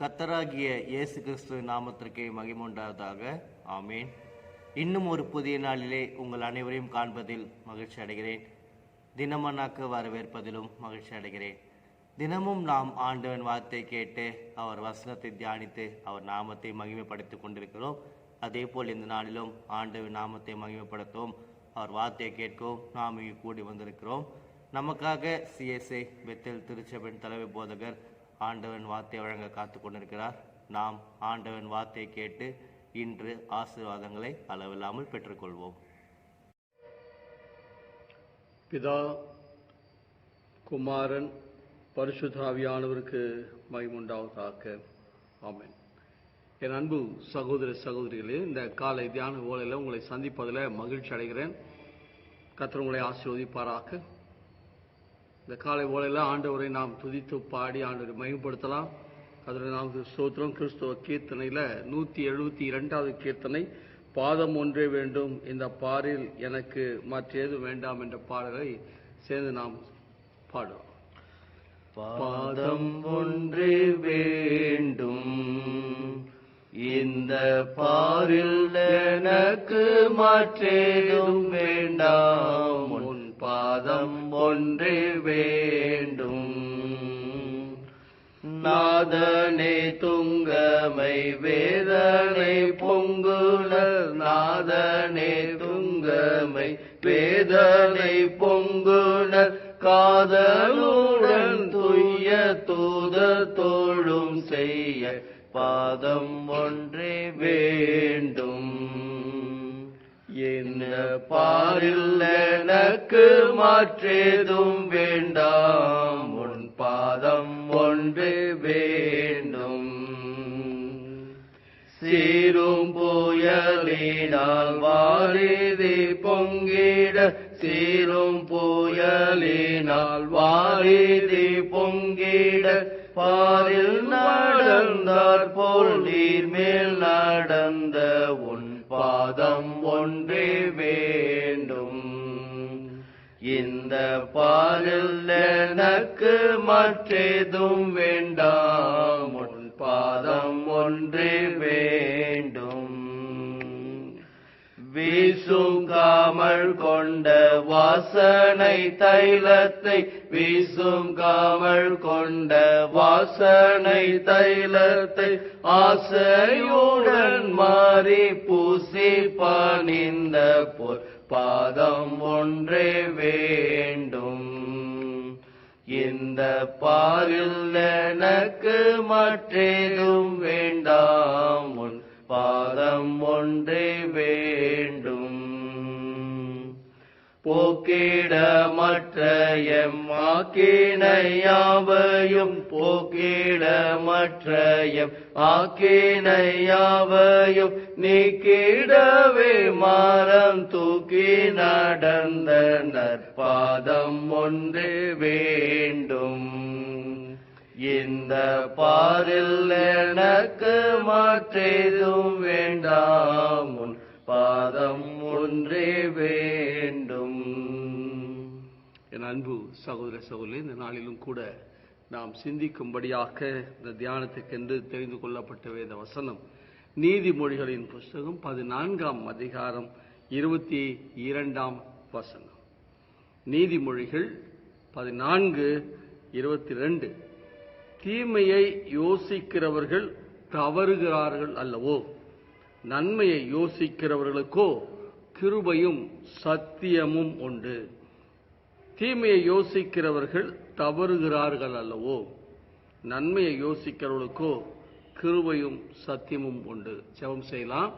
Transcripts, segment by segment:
கத்தராகிய இயேசு கிறிஸ்து நாமத்திற்கே மகிமுண்டாவதாக ஆமேன். இன்னும் ஒரு புதிய நாளிலே உங்கள் அனைவரையும் காண்பதில் மகிழ்ச்சி அடைகிறேன். தினமனாக்கு வரவேற்பதிலும் மகிழ்ச்சி அடைகிறேன். தினமும் நாம் ஆண்டவன் வார்த்தை கேட்டு அவர் வசனத்தை தியானித்து அவர் நாமத்தை மகிமைப்படுத்திக் கொண்டிருக்கிறோம். அதே போல் இந்த நாளிலும் ஆண்டவன் நாமத்தை மகிமைப்படுத்தவும் அவர் வார்த்தையை கேட்கவும் நாம் இங்கு கூடி வந்திருக்கிறோம். நமக்காக சிஎஸ்ஐ பெத்தல் திருச்சபையின் தலைமை போதகர் ஆண்டவன் வார்த்தை வழங்க காத்து கொண்டிருக்கிறார் நாம் ஆண்டவன் வார்த்தையை கேட்டு இன்று ஆசீர்வாதங்களை அளவில்லாமல் பெற்றுக்கொள்வோம். பிதா குமாரன் பரிசுத்தாவியானவருக்கு மைமுண்டாவதாக ஆமேன். என் அன்பு சகோதர சகோதரிகளே இந்த காலை தியான ஓலையில் உங்களை சந்திப்பதில் மகிழ்ச்சி அடைகிறேன். கர்த்தர் உங்களை ஆசீர்வதிப்பாராக. இந்த காலை ஓலையில் ஆண்டவரை நாம் துதித்து பாடி ஆண்டவரை மயப்படுத்தலாம் அதில் நாம் சோத்திரம் கிறிஸ்துவ கீர்த்தனையில் நூற்றி எழுபத்தி இரண்டாவது கீர்த்தனை பாதம் ஒன்றே வேண்டும் இந்த பாரில் எனக்கு மற்றேது வேண்டாம் என்ற பாடலை சேர்ந்து நாம் பாடுவோம். பாதம் ஒன்றே வேண்டும். இந்த பாரில் எனக்கு மாற்றேதும் வேண்டாம். நாதம் பாதம் ஒன்று வேண்டும். நாதனே துங்கமை வேதனை பொங்குனர் நாதனே துங்கமை வேதனை பொங்குனர் காதலுடன் துய்ய தூத தோழும் செய்ய பாதம் ஒன்றே வேண்டும். என்ன பாரில் எனக்கு மாற்றேதும் வேண்டாம். உன் பாதம் ஒன்று வேண்டும். சீரும் புயலினால் வாரிதி பொங்கிட சீரும் புயலினால் வாரிதி பொங்கிட. பாரில் நடந்தார் போல் நீர் மேல் நடந்த உன் பாதம் ஒன்றே வேண்டும். இந்த பாலில் எனக்கு மற்றேதும் வேண்டாம். உன் பாதம் ஒன்றே வேண்டும் வீசுங்காமல் கொண்ட வாசனை தைலத்தை வீசுங்காமல் கொண்ட வாசனை தைலத்தை ஆசையுடன் மாறி பூசி பணிந்த போல் பாதம் ஒன்றே வேண்டும். இந்த பாரில் எனக்கு மற்றேதும் வேண்டாம். உன் பாதம் ஒன்றே வேண்டும். போக்கிடமற்ற எம் ஆக்கினையாவையும் போக்கிடமற்ற எம் ஆக்கினையாவையும் நீக்கிடவே மாறம் தூக்கி நடந்த நற்பாதம் ஒன்று வேண்டும். இந்த பாரில் எனக்கு மாற்றேதும் வேண்டாம். உன் பாதம் ஒன்றே வேண்டும். என் அன்பு சகோதர சகோதரி இந்த நாளிலும் கூட நாம் சிந்திக்கும்படியாக இந்த தியானத்துக்கென்று தெரிந்து கொள்ளப்பட்ட வேத வசனம் நீதிமொழிகளின் புஸ்தகம் பதினான்காம் அதிகாரம் இருபத்தி இரண்டாம் வசனம். நீதிமொழிகள் பதினான்கு இருபத்தி ரெண்டு. தீமையை யோசிக்கிறவர்கள் தவறுகிறார்கள் அல்லவோ? நன்மையை யோசிக்கிறவர்களுக்கோ கிருபையும் சத்தியமும் உண்டு. தீமையை யோசிக்கிறவர்கள் தவறுகிறார்கள் அல்லவோ? நன்மையை யோசிக்கிறவர்களுக்கோ கிருபையும் சத்தியமும் உண்டு. ஜெபம் செய்யலாம்.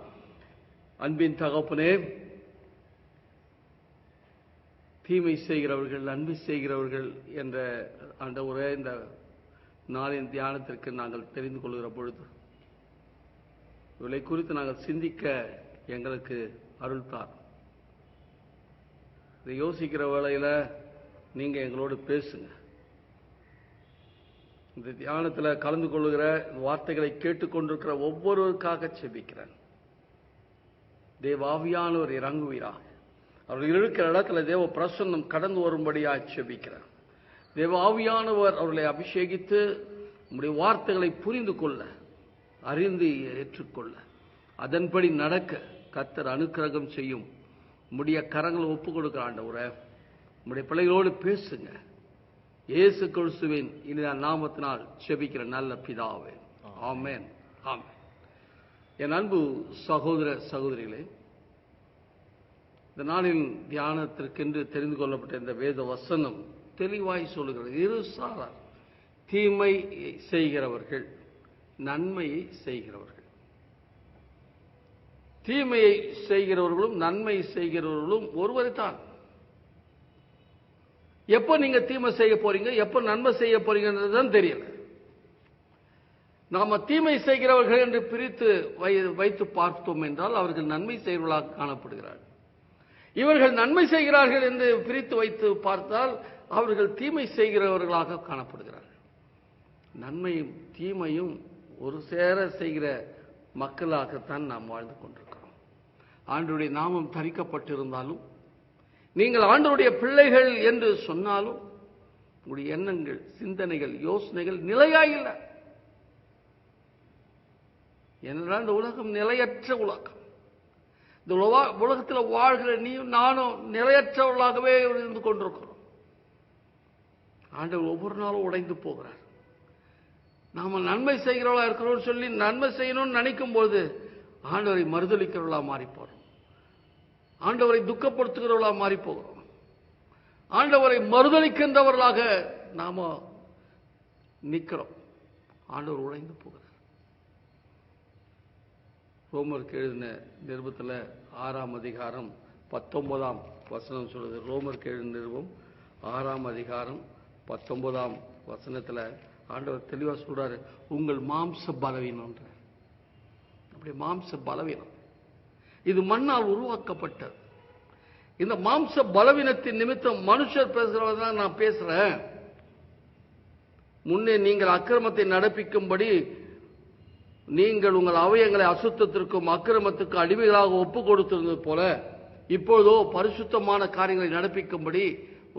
அன்பின் தகப்பனே தீமை செய்கிறவர்கள் நன்மை செய்கிறவர்கள் என்ற அந்த ஒரே இந்த நாளின் தியானத்திற்கு நாங்கள் தெரிந்து கொள்கிற பொழுது இவளை குறித்து நாங்கள் சிந்திக்க எங்களுக்கு அருள் தார். இதை யோசிக்கிற வேளையில் நீங்க எங்களோடு பேசுங்க. இந்த தியானத்தில் கலந்து கொள்கிற வார்த்தைகளை கேட்டுக்கொண்டிருக்கிற ஒவ்வொருவருக்காக செபிக்கிறேன். தேவாவியானவர் இறங்குவீராக. அவர்கள் இருக்கிற இடத்துல தேவ பிரசன்னம் கடந்து வரும்படியாக செபிக்கிறேன். தேவ ஆவியானவர் அவர்களை அபிஷேகித்து நம்முடைய வார்த்தைகளை புரிந்து கொள்ள அறிந்து ஏற்றுக்கொள்ள அதன்படி நடக்க கத்தர் அனுக்கிரகம் செய்யும். முடிய கரங்களை ஒப்பு கொடுக்க ஆண்டவரை நம்முடைய பிள்ளைகளோடு பேசுங்க. இயேசு கிறிஸ்துவின் இனிதான் நாமத்தினால் செபிக்கிற நல்ல பிதாவே. ஆமேன். ஆமேன். என் அன்பு சகோதர சகோதரிகளே இந்த நாளின் தியானத்திற்கென்று தெரிந்து கொள்ளப்பட்ட இந்த வேத வசனம் தெளிவாய் சொல்லுகிறது. இரு சாரார். தீமை செய்கிறவர்கள் நன்மையை செய்கிறவர்கள். தீமையை செய்கிறவர்களும் நன்மை செய்கிறவர்களும் ஒருவரை தான் எப்ப நீங்க தீமை செய்ய போறீங்க எப்ப நன்மை செய்ய போறீங்கன்றது தான் தெரியல. நாம தீமை செய்கிறவர்கள் என்று பிரித்து வைத்து பார்த்தோம் என்றால் அவர்கள் நன்மை செய்கிறவர்களாக காணப்படுகிறார்கள். இவர்கள் நன்மை செய்கிறார்கள் என்று பிரித்து வைத்து பார்த்தால் அவர்கள் தீமை செய்கிறவர்களாக காணப்படுகிறார்கள். நன்மையும் தீமையும் ஒரு சேர செய்கிற மக்களாகத்தான் நாம் வாழ்ந்து கொண்டிருக்கிறோம். ஆண்டுடைய நாமம் தரிக்கப்பட்டிருந்தாலும் நீங்கள் ஆண்டருடைய பிள்ளைகள் என்று சொன்னாலும் உங்களுடைய எண்ணங்கள் சிந்தனைகள் யோசனைகள் நிலையாயில்லை. ஏனென்றால் இந்த உலகம் நிலையற்ற உலகம். இந்த உலகத்தில் வாழ்கிற நீயும் நானும் நிலையற்றவர்களாகவே இருந்து கொண்டிருக்கிறோம். ஆண்டவர் ஒவ்வொரு நாளும் உடைந்து போகிறார். நாம நன்மை செய்கிறவளா இருக்கிறோம்னு சொல்லி நன்மை செய்யணும்னு நினைக்கும் போது ஆண்டவரை மறுதளிக்கிறவளா மாறி போறோம் ஆண்டவரை துக்கப்படுத்துகிறவளா மாறி போகிறோம் ஆண்டவரை மறுதளிக்கின்றவர்களாக நாம நிற்கிறோம் ஆண்டவர் உடைந்து போகிறார். ரோமருக்கு எழுதின நிருபத்தில் ஆறாம் அதிகாரம் பத்தொன்பதாம் வசனம் சொல்லுது. ரோமருக்கு எழுதின நிருபம் ஆறாம் அதிகாரம் பத்தொன்பதாம் வசனத்தில் ஆண்டவர் தெளிவாக சொல்றாரு உங்கள் மாம்ச பலவீனம்ன்ற அப்படி மாம்ச பலவீனம் இது மண்ணால் உருவாக்கப்பட்டது. இந்த மாம்ச பலவீனத்தின் நிமித்தம் மனுஷர் பேசுகிறவர் தான் நான் பேசுறேன். முன்னே நீங்கள் அக்கிரமத்தை நடப்பிக்கும்படி நீங்கள் உங்கள் அவயங்களை அசுத்தத்திற்கும் அக்கிரமத்துக்கு அடிமைகளாக ஒப்பு கொடுத்திருந்தது போல இப்பொழுதோ பரிசுத்தமான காரியங்களை நடப்பிக்கும்படி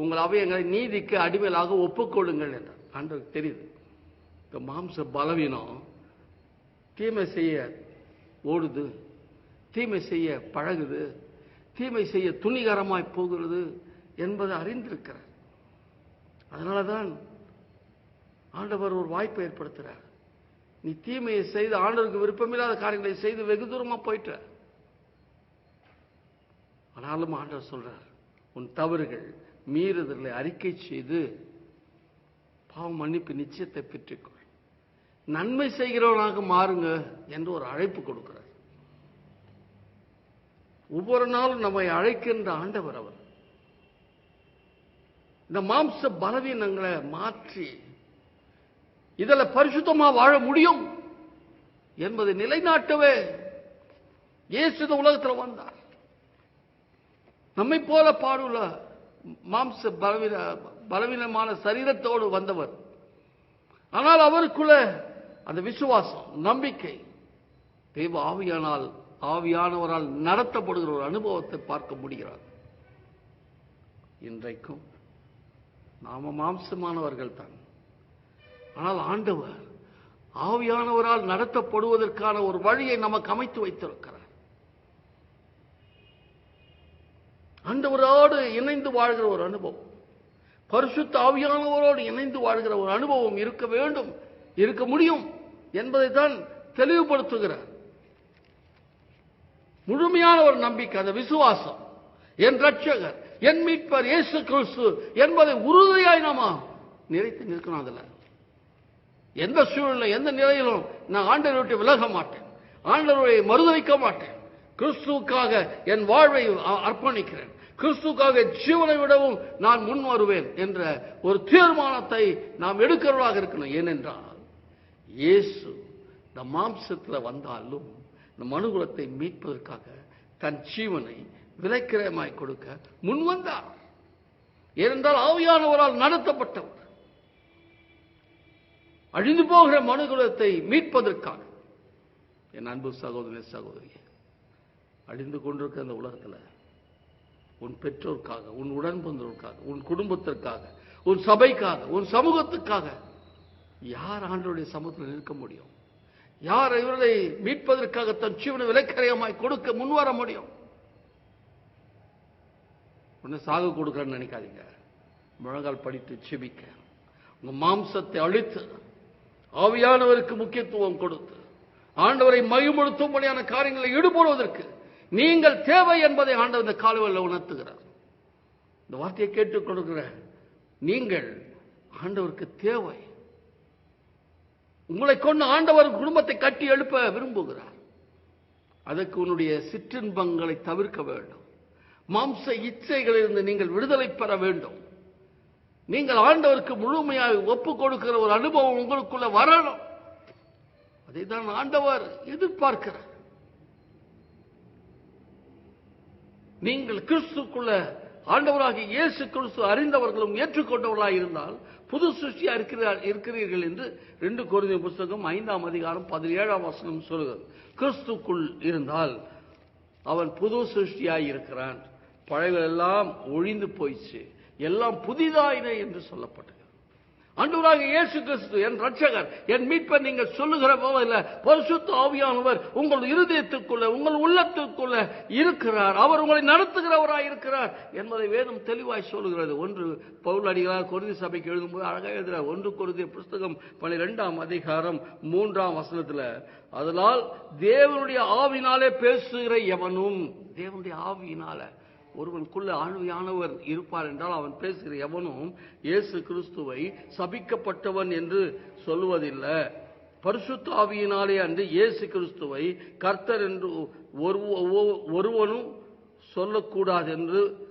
உங்கள் அவயங்களை நீதிக்கு அடிமையாக ஒப்புக்கொள்ளுங்கள் என்றார். ஆண்டவருக்கு தெரியுது. இந்த மாம்ச பலவீனம் தீமை செய்ய ஓடுது தீமை செய்ய பழகுது தீமை செய்ய துணிகரமாய் போகிறது என்பதை அறிந்திருக்கிறார். அதனால தான் ஆண்டவர் ஒரு வாய்ப்பை ஏற்படுத்துகிறார் நீ தீமையை செய்து ஆண்டவருக்கு விருப்பமில்லாத காரியங்களை செய்து வெகு தூரமாக போயிட்ட. ஆனாலும் ஆண்டவர் சொல்றார் உன் தவறுகள் மீறுதலை அறிக்கை செய்து பாவ மன்னிப்பு நிச்சயத்தை பெற்றுக்கொள். நன்மை செய்கிறவனாக மாறுங்க என்று ஒரு அழைப்பு கொடுக்கிறார். ஒவ்வொரு நாளும் நம்மை அழைக்கின்ற ஆண்டவர் அவர். இந்த மாம்ச பலவீனங்களை மாற்றி இதில் பரிசுத்தமா வாழ முடியும் என்பதை நிலைநாட்டவே இயேசு உலகத்தில் வந்தார். நம்மை போல பாடுள்ள மாம்ச பலவீன பலவீனமான சரீரத்தோடு வந்தவர். ஆனால் அவருக்குள்ள அந்த விசுவாசம் நம்பிக்கை தெய்வ ஆவியானால் ஆவியானவரால் நடத்தப்படுகிற ஒரு அனுபவத்தை பார்க்க முடிகிறார். இன்றைக்கும் நாம மாம்சமானவர்கள் தான் ஆனால் ஆண்டவர் ஆவியானவரால் நடத்தப்படுவதற்கான ஒரு வழியை நமக்கு அமைத்து வைத்திருக்கிறார். ஆண்டவரோடு இணைந்து வாழ்கிற ஒரு அனுபவம். பரிசுத்த ஆவியானவரோடு இணைந்து வாழ்கிற ஒரு அனுபவம் இருக்க வேண்டும் இருக்க முடியும் என்பதை தான் தெளிவுபடுத்துகிறார் முழுமையான ஒரு நம்பிக்கை அந்த விசுவாசம். என் ரட்சகர் என் மீட்பர் இயேசு கிறிஸ்து என்பதை உறுதியாய் நாம நிறைத்து நிற்கணும் அதில். எந்த சூழ்நிலை எந்த நிலையிலும் நான் ஆண்டவரை விட்டு விலக மாட்டேன். ஆண்டவரை மறுதளிக்க மாட்டேன். கிறிஸ்துக்காக என் வாழ்வை அர்ப்பணிக்கிறேன். கிறிஸ்துக்காக ஜீவனை விடவும் நான் முன் வருவேன் என்ற ஒரு தீர்மானத்தை நாம் எடுக்கிறவர்களாக இருக்கணும். ஏனென்றால் இயேசு இந்த மாம்சத்தில் வந்தாலும் இந்த மனுகுலத்தை மீட்பதற்காக தன் ஜீவனை விலைக்கிரயமாய் கொடுக்க முன் வந்தார் ஏனென்றால் ஆவியானவரால் நடத்தப்பட்டவர். அழிந்து போகிற மனுகுலத்தை மீட்பதற்காக. என் அன்பு சகோதரி சகோதரியே அழிந்து கொண்டிருக்க அந்த உலகத்தில் உன் பெற்றோருக்காக உன் உடன்பந்தோருக்காக உன் குடும்பத்திற்காக உன் சபைக்காக உன் சமூகத்துக்காக யார் ஆண்டோடைய சமூகத்தில் நிற்க முடியும்? யார் இவர்களை மீட்பதற்காக தன் ஜீவனை விலைக்கரையமாய் கொடுக்க முன்வர முடியும்? ஒன்று சாக கொடுக்குறேன்னு நினைக்காதீங்க. முழங்கால் படித்து செபிக்க உங்க மாம்சத்தை அழித்து ஆவியானவருக்கு முக்கியத்துவம் கொடுத்து ஆண்டவரை மகிமுழுத்தும்படியான காரியங்களை ஈடுபடுவதற்கு நீங்கள் தேவை என்பதை ஆண்டவர் இந்த காலுவல்ல உணர்த்துகிறார். இந்த வார்த்தையை கேட்டுக் கொடுக்கிற நீங்கள் ஆண்டவருக்கு தேவை. உங்களை கொண்டு ஆண்டவர் குடும்பத்தை கட்டி எழுப்ப விரும்புகிறார். அதற்கு உன்னுடைய சிற்றின்பங்களை தவிர்க்க வேண்டும். மாம்ச இச்சைகளிலிருந்து நீங்கள் விடுதலை பெற வேண்டும். நீங்கள் ஆண்டவருக்கு முழுமையாக ஒப்பு கொடுக்கிற ஒரு அனுபவம் உங்களுக்குள்ள வரணும். அதை தான் ஆண்டவர் எதிர்பார்க்கிறார். நீங்கள் கிறிஸ்துக்குள்ள ஆண்டவராக இயேசு கிறிஸ்து அறிந்தவர்களும் ஏற்றுக்கொண்டவர்களாக இருந்தால் புது சிருஷ்டியா இருக்கிறார் இருக்கிறீர்கள் என்று ரெண்டு குருதிய புஸ்தகம் ஐந்தாம் அதிகாரம் பதினேழாம் வசனம் சொல்கிறது கிறிஸ்துக்குள் இருந்தால் அவன் புது சிருஷ்டியாய் இருக்கிறான். பழைகள் எல்லாம் ஒழிந்து போயிடுச்சு எல்லாம் புதிதாயின என்று சொல்லப்பட்டது. ஆண்டவராக இயேசு கிறிஸ்து என் ரட்சகர் என் மீட்பர் நீங்கள் சொல்லுகிற போதில் பரிசுத்த ஆவியானவர் உங்கள் இருதயத்துக்குள்ள உங்கள் உள்ளத்துக்குள்ள இருக்கிறார். அவர் உங்களை நடத்துகிறவராக இருக்கிறார் என்பதை வேதம் தெளிவாய் சொல்லுகிறது. ஒன்று பவுல் அடிகளார் குருதி சபைக்கு எழுதும்போது அழகாக எழுதுகிறார். ஒன்று கொருதிய புஸ்தகம் பனிரெண்டாம் அதிகாரம் மூன்றாம் வசனத்தில் அதனால் தேவனுடைய ஆவினாலே பேசுகிற எவனும் தேவனுடைய ஆவியினால ஒருவனுக்குள்ள ஆளுமையானவர் இருப்பார் என்றால் அவன் பேசுகிற எவனும் இயேசு கிறிஸ்துவை சபிக்கப்பட்டவன் என்று சொல்லுவதில்லை. பரிசுத்தாவியினாலே அன்று இயேசு கிறிஸ்துவை கர்த்தர் என்று ஒரு- ஒருவனும் சொல்லக்கூடாது என்று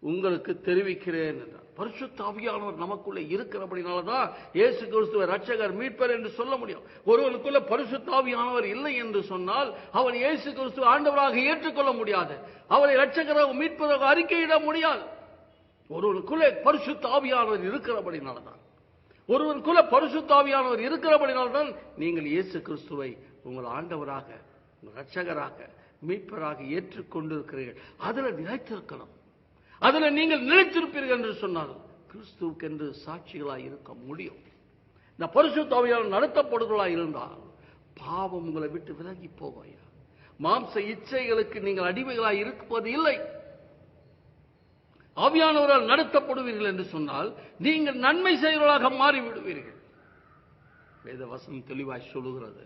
உங்களுக்கு தெரிவிக்கிறேன் என்றார். பரிசுத்த ஆவியானவர் நமக்குள்ளே இருக்கிறபடினால தான் இயேசு கிறிஸ்துவ ரட்சகர் மீட்பர் என்று சொல்ல முடியும். ஒருவனுக்குள்ள பரிசுத்த ஆவியானவர் இல்லை என்று சொன்னால் அவன் இயேசு கிறிஸ்துவ ஆண்டவராக ஏற்றுக்கொள்ள முடியாது. அவரை ரட்சகராக மீட்பதாக அறிக்கையிட முடியாது. ஒருவனுக்குள்ளே பரிசுத்த ஆவியானவர் இருக்கிறபடினால தான் ஒருவனுக்குள்ள பரிசுத்த ஆவியானவர் இருக்கிறபடினால தான் நீங்கள் இயேசு கிறிஸ்துவை உங்கள் ஆண்டவராக உங்கள் ரட்சகராக மீட்பராக ஏற்றுக்கொண்டிருக்கிறீர்கள். அதில் நிலைத்திருக்கணும். அதுல நீங்கள் நிலைத்திருப்பீர்கள் என்று சொன்னால் கிறிஸ்துவுக்கு என்று சாட்சிகளாக இருக்க முடியும். இந்த பரிசு தவையால் நடத்தப்படுகிறவர்களாய் இருந்தால் பாவம் உங்களை விட்டு விலகி போவாயா? மாம்ச இச்சைகளுக்கு நீங்கள் அடிமைகளாக இருப்பது இல்லை. ஆவியானவரால் நடத்தப்படுவீர்கள் என்று சொன்னால் நீங்கள் நன்மை செய்கிறவர்களாக மாறிவிடுவீர்கள். வேத வசனம் தெளிவாய் சொல்லுகிறது.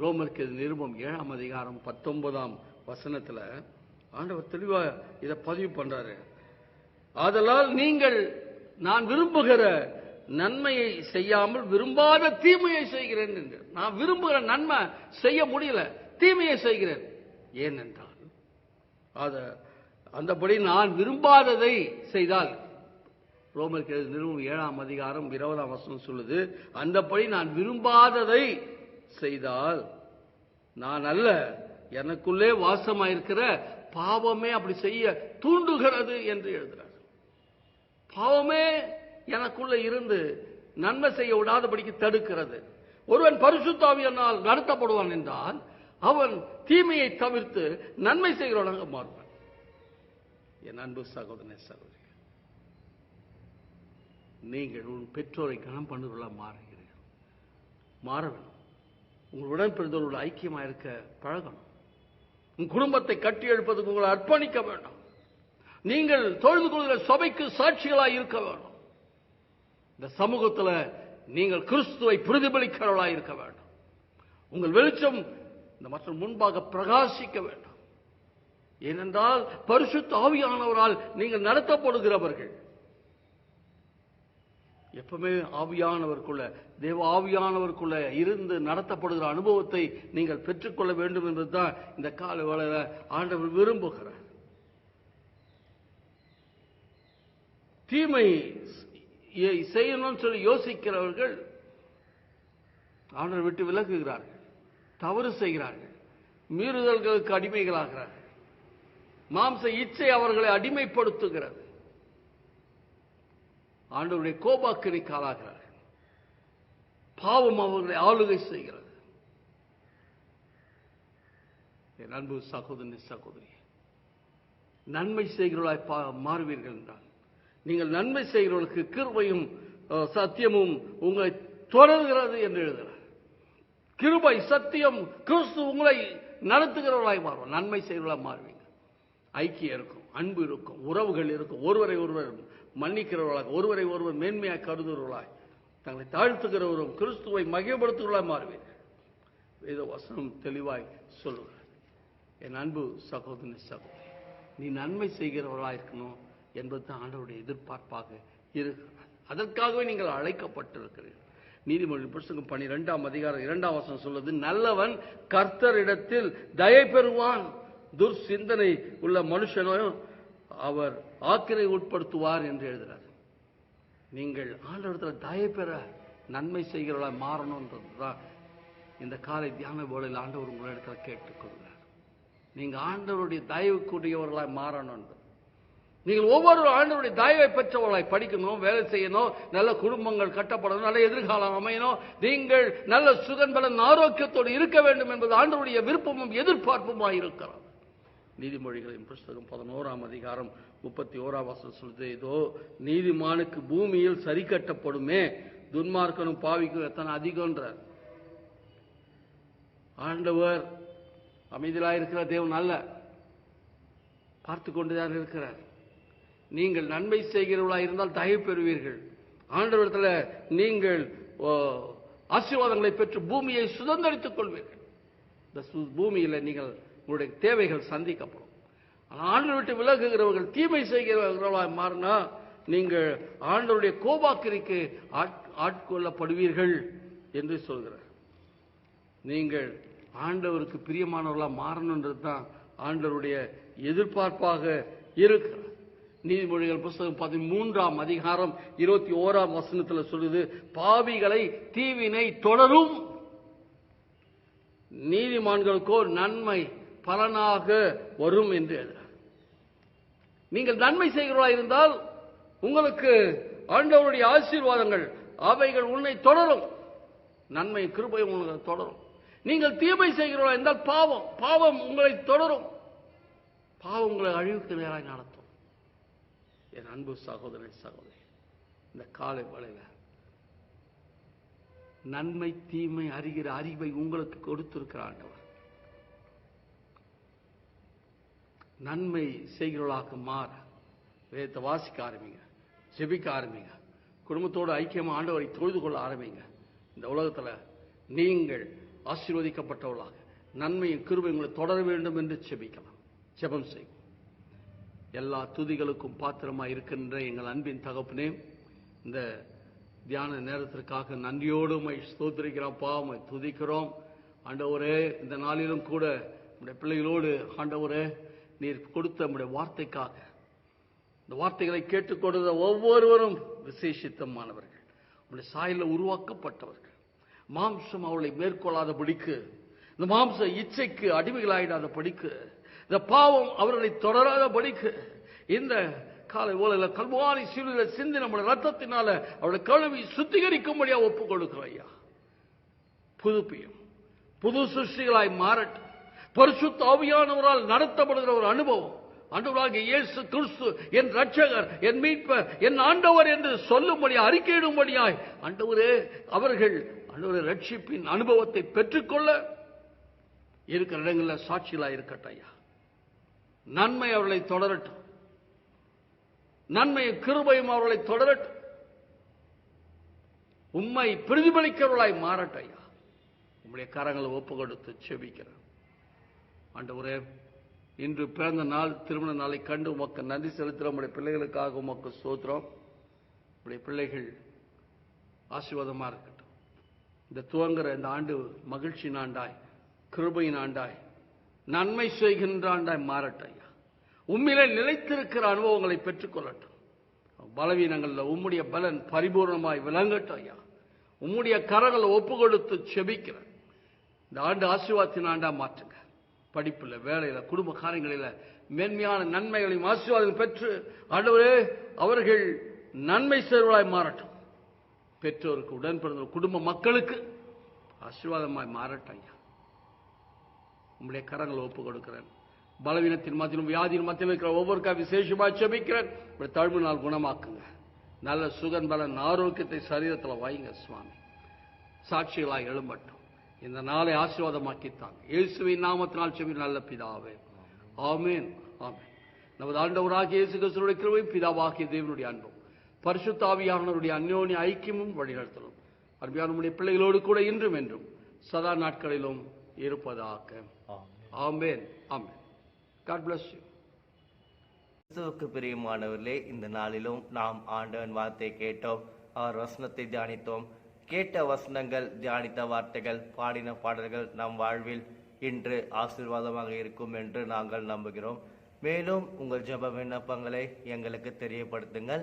ரோமருக்கு நிருபம் ஏழாம் அதிகாரம் பத்தொன்பதாம் வசனத்துல ஆண்டவர் தெளிவா இதை பதிவு பண்றாரு. ஆதலால் நீங்கள் நான் விரும்புகிற நன்மையை செய்யாமல் விரும்பாத தீமையை செய்கிறேன் என்று. நான் விரும்புகிற நன்மை செய்ய முடியல தீமையை செய்கிறேன். ஏனென்றால் அத அந்தபடி நான் விரும்பாததை செய்தால் ரோமர் நிறுவனம் ஏழாம் அதிகாரம் இருபதாம் வசனம் சொல்லுது அந்தபடி நான் விரும்பாததை செய்தால் நான் அல்ல எனக்குள்ளே வாசமாயிருக்கிற பாவமே அப்படி செய்ய தூண்டுகிறது என்று எழுதுறார் பாவமே எனக்குள்ள இருந்து நன்மை செய்ய விடாதபடிக்கு தடுக்கிறது. ஒருவன் பரிசுத்தாவியனால் நடத்தப்படுவான் என்றால் அவன் தீமையை தவிர்த்து நன்மை செய்கிறவனாக மாறுவான். என் அன்பு சகோதரனே சகோதரி நீங்கள் உன் பெற்றோரை கனம் பண்ணுவர்களாக மாறுகிறீர்கள். மாற வேணும் உங்கள் பிறந்தவர்களோட ஐக்கியமாக இருக்க பழகணும். உன் குடும்பத்தை கட்டி எழுப்பதுக்கு உங்களை அர்ப்பணிக்க வேண்டும். நீங்கள் தொழுது கொள்கிற சபைக்கு சாட்சிகளாய் இருக்க வேண்டும். இந்த சமூகத்தில் நீங்கள் கிறிஸ்துவை பிரதிபலிக்கிறவர்களாக இருக்க வேண்டும். உங்கள் வெளிச்சம் இந்த மற்ற முன்பாக பிரகாசிக்க வேண்டும். ஏனென்றால் பரிசுத்த ஆவியானவரால் நீங்கள் நடத்தப்படுகிறவர்கள். எப்பவுமே ஆவியானவருக்குள்ள தேவ ஆவியானவருக்குள்ள இருந்து நடத்தப்படுகிற அனுபவத்தை நீங்கள் பெற்றுக்கொள்ள வேண்டும் என்பதுதான் இந்த கால வேளையில ஆண்டவர் விரும்புகிறார். தீமை செ- செய்யணும்னு சொல்லி யோசிக்கிறவர்கள் ஆண்டவர் விட்டு விலகுகிறார்கள் தவறு செய்கிறார்கள் மீறுதல்களுக்கு அடிமைகளாகிறார்கள் மாம்ச இச்சை அவர்களை அடிமைப்படுத்துகிறது. ஆண்டவருடைய கோபாக்கினை ஆளாகிறார்கள் பாவம் அவர்களை ஆளுகை செய்கிறது. என் அன்பு சகோதரி சகோதரி நன்மை செய்கிறவர்களாய் பா- மாறுவீர்கள் என்றால் நீங்கள் நன்மை செய்கிறவர்களுக்கு கிருபையும் சத்தியமும் உங்களை தொடர்கிறது என்று எழுதுகிறார். கிருபை சத்தியம் கிறிஸ்து உங்களை நடத்துகிறவர்களாய் மாறுவோம் நன்மை செய்கிறவர்களாக மாறுவீங்க ஐக்கியம் இருக்கும் அன்பு இருக்கும் உறவுகள் இருக்கும் ஒருவரை ஒருவர் மன்னிக்கிறவர்களாக ஒருவரை ஒருவர் மேன்மையாக கருதுகிறவர்களாய் தங்களை தாழ்த்துகிறவரும் கிறிஸ்துவை மகிழ்படுத்துகிறவர்களாக மாறுவீர்கள் வேத வசனம் தெளிவாய் சொல்லுகிறார் என் அன்பு சகோதரி சகோதரி நீ நன்மை செய்கிறவர்களாக இருக்கணும் என்பது தான் ஆண்டவருடைய எதிர்பார்ப்பாக இருக்கிறது. அதற்காகவே நீங்கள் அழைக்கப்பட்டிருக்கிறீர்கள். நீதிமொழி புஸ்தகம் பனிரெண்டாம் அதிகாரம் இரண்டாம் வசனம் சொல்லுது நல்லவன் கர்த்தரிடத்தில் தயை பெறுவான். துர்சிந்தனை உள்ள மனுஷனோ அவர் ஆக்கிரை உட்படுத்துவார் என்று எழுதுகிறார். நீங்கள் ஆண்டவரத்தில் தய பெற நன்மை செய்கிறவர்களாக மாறணும்ன்றதுதான் இந்த காலை தியான வேளையில் ஆண்டவர் உங்களிடத்தில் கேட்டுக்கொள்கிறார். நீங்கள் ஆண்டவருடைய தயவுக்குரியவர்களாக மாறணும் நீங்கள் ஒவ்வொரு ஆண்டவருடைய தயவை பெற்றவர்களாய் படிக்கணும் வேலை செய்யணும் நல்ல குடும்பங்கள் கட்டப்படணும் நல்ல எதிர்காலம் அமையணும் நீங்கள் நல்ல சுகன்பலன் ஆரோக்கியத்தோடு இருக்க வேண்டும் என்பது ஆண்டவருடைய விருப்பமும் எதிர்பார்ப்புமாய் இருக்கிறது. நீதிமொழிகளின் புஸ்தகம் பதினோராம் அதிகாரம் முப்பத்தி ஓராம் வசனம் சொல்லுது இதோ நீதிமானுக்கு பூமியில் சரி கட்டப்படுமே துன்மார்க்கனும் பாவிக்கும் எத்தனை அதிகம்ன்றார். ஆண்டவர் அமைதியாக இருக்கிற தேவன் அல்ல. பார்த்து கொண்டுதான் இருக்கிறார். நீங்கள் நன்மை செய்கிறவர்களாக இருந்தால் தயவு பெறுவீர்கள். ஆண்டவரத்தில் நீங்கள் ஓ, ஆசீர்வாதங்களை பெற்று பூமியை சுதந்திரித்துக் கொள்வீர்கள். இந்த சு- பூமியில் நீங்கள் உங்களுடைய தேவைகள் சந்திக்கப்படும். ஆண்டவர் விட்டு விலகுகிறவர்கள் தீமை செய்கிறவர்களாக மாறினா நீங்கள் ஆண்டவருடைய கோபாக்கிரிக்கு ஆட்- ஆட்கொள்ளப்படுவீர்கள் என்று சொல்கிறார். நீங்கள் ஆண்டவருக்கு பிரியமானவர்களாக மாறணுன்றது தான் ஆண்டவருடைய எதிர்பார்ப்பாக இருக்கிறார் நீதிமொழிகள் புஸ்தகம் பதிமூன்றாம் அதிகாரம் இருபத்தி ஓராம் வசனத்தில் சொல்லுது பாவிகளை தீவினை தொடரும். நீதிமான்களுக்கோ நன்மை பலனாக வரும் என்று எழுதுகிறார். நீங்கள் நன்மை செய்கிறவர்களாக இருந்தால் உங்களுக்கு ஆண்டவருடைய ஆசீர்வாதங்கள் அவைகள் உன்னை தொடரும். நன்மை கிருபை உங்களை தொடரும். நீங்கள் தீமை செய்கிறவர்களாக இருந்தால் பாவம் பாவம் உங்களை தொடரும். பாவம் உங்களை அழிவுக்கு நேராக நடத்தும். என் அன்பு சகோதரி சகோதரி இந்த காலை வேளையில நன்மை தீமை அறிகிற அறிவை உங்களுக்கு கொடுத்திருக்கிறாண்டவர் ஆண்டவர் நன்மை செய்கிறவர்களாக மாற வேதத்தை வாசிக்க ஆரம்பிங்க. ஜெபிக்க ஆரம்பிங்க. குடும்பத்தோடு ஐக்கியமா ஆண்டவரை தொழுது கொள்ள ஆரம்பிங்க. இந்த உலகத்தில் நீங்கள் ஆசீர்வதிக்கப்பட்டவர்களாக. நன்மையும் கிருபை உங்களை தொடர வேண்டும் என்று ஜெபிக்கலாம். ஜெபம் செய்வோம். எல்லா துதிகளுக்கும் பாத்திரமாக இருக்கின்ற எங்கள் அன்பின் தகப்பனே இந்த தியான நேரத்திற்காக நன்றியோடு உம்மை ஸ்தோத்திரிக்கிறோம்ப்பா உம்மை துதிக்கிறோம். ஆண்டவரே இந்த நாளிலும் கூட நம்முடைய பிள்ளைகளோடு ஆண்டவரே நீர் கொடுத்த நம்முடைய வார்த்தைக்காக. இந்த வார்த்தைகளை கேட்டுக்கொண்ட ஒவ்வொருவரும் விசேஷித்தமானவர்கள். உடைய சாயல உருவாக்கப்பட்டவர்கள். மாம்சம் அவளை மேற்கொள்ளாத படிக்கு. இந்த மாம்ச இச்சைக்கு அடிமைகளாயிடாத படிக்கு. இந்த பாவம் அவர்களை தொடராத படிக்கு. இந்த காலை ஓலையில் கல்வாரி சீலுல சிந்தி நம்முடைய ரத்தத்தினால அவளை கழுவி சுத்திகரிக்கும்படியா ஒப்புக் கொடுக்கிறோம் ஐயா. புதுப்பியும். புது சிருஷ்டிகளாய் மாறட்டும். பரிசுத்த ஆவியானவரால் நடத்தப்படுகிற ஒரு அனுபவம். அன்றுவராக இயேசு கிறிஸ்து என் ரட்சகர் என் மீட்பர் என் ஆண்டவர் என்று சொல்லும்படி அறிக்கையிடும்படியாய் ஆண்டவரே அவர்கள் ஆண்டவரே ரட்சிப்பின் அனுபவத்தை பெற்றுக்கொள்ள இருக்கிற இடங்களில் சாட்சிகளாக இருக்கட்டும் ஐயா. நன்மை அவர்களை தொடரட்டும். நன்மையும் கிருபையும் அவர்களை தொடரட்டும். உண்மை பிரதிபலிக்கிறவர்களாய் மாறட்டும் ஐயா. கரங்களை ஒப்பு கொடுத்து செபிக்கிறேன் ஆண்டவரே இன்று பிறந்த நாள் திருமண நாளை கண்டு உமக்கு நன்றி செலுத்துகிறோம். உடைய பிள்ளைகளுக்காக உமக்கு சோத்திரம் உடைய பிள்ளைகள் ஆசீர்வாதமாக இருக்கட்டும். இந்த துவங்குற இந்த ஆண்டு மகிழ்ச்சியின் ஆண்டாய் கிருபையின் ஆண்டாய் நன்மை செய்கின்ற ஆண்டாய் மாறட்டும் ஐயா உம்மிலே நிலைத்திருக்கிற அனுபவங்களை பெற்றுக்கொள்ளட்டும் பலவீனங்களில் உம்முடைய பலன் பரிபூர்ணமாய் விளங்கட்டும் ஐயா உம்முடைய கரங்களை ஒப்பு கொடுத்து செபிக்கிறேன். இந்த ஆண்டு ஆசீர்வாதத்தின் ஆண்டா மாற்றுங்க. படிப்புல வேலையில குடும்ப காரியங்களில மேன்மையான நன்மைகளையும் ஆசீர்வாதம் பெற்று ஆண்டவரே அவர்கள் நன்மை சேர்வலாய் மாறட்டும். பெற்றோருக்கு உடன் பிறந்த குடும்ப மக்களுக்கு ஆசீர்வாதமாய் மாறட்டும் ஐயா. உங்களுடைய கரங்களை ஒப்பு கொடுக்கிறேன். பலவீனத்தின் மத்தியிலும் வியாதியின் மத்தியிலும் இருக்கிற ஒவ்வொருக்கா விசேஷமாக செபிக்கிறேன். தாழ்வு நாள் குணமாக்குங்க. நல்ல சுகன் பலன் ஆரோக்கியத்தை சரீரத்தில் வைங்க சுவாமி. சாட்சிகளாக எழும்பட்டும். இந்த நாளை ஆசீர்வாதமாக்கித்தான். இயேசுவின் நாமத்தினால் செவி நல்ல பிதாவே. ஆமேன். ஆமேன். நமது ஆண்டவராகிய இயேசு கிறிஸ்துவினுடைய கிருவையும் பிதாவாகிய தேவனுடைய அன்பும் பரிசுத்தாவியானவருடைய அந்யோன்ய ஐக்கியமும் வழிநடத்தலும் அருமையான பிள்ளைகளோடு கூட இன்றும் என்றும் சதா நாட்களிலும் இருப்பதாக. ஆமேன். ஆமென். God bless you. கிறிஸ்துவுக்கு பிரியமானவர்களே இந்த நாளிலும் நாம் ஆண்டவன் வார்த்தை கேட்டோம் அவர் வசனத்தை தியானித்தோம். கேட்ட வசனங்கள் தியானித்த வார்த்தைகள் பாடின பாடல்கள் நம் வாழ்வில் இன்று ஆசீர்வாதமாக இருக்கும் என்று நாங்கள் நம்புகிறோம். மேலும் உங்கள் ஜெப விண்ணப்பங்களை எங்களுக்கு தெரியப்படுத்துங்கள்.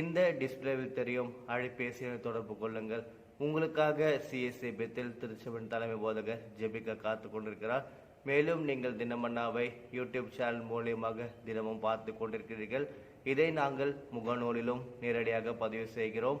இந்த டிஸ்பிளேவில் தெரியும் அழைப்பேசியை தொடர்பு கொள்ளுங்கள். உங்களுக்காக சிஎஸ்சி பெத்தில் திருச்செவன் தலைமை போதகர் ஜெபிக்க காத்து கொண்டிருக்கிறார். மேலும் நீங்கள் தினமன்னாவை யூடியூப் சேனல் மூலியமாக தினமும் பார்த்து கொண்டிருக்கிறீர்கள். இதை நாங்கள் முகநூலிலும் நேரடியாக பதிவு செய்கிறோம்.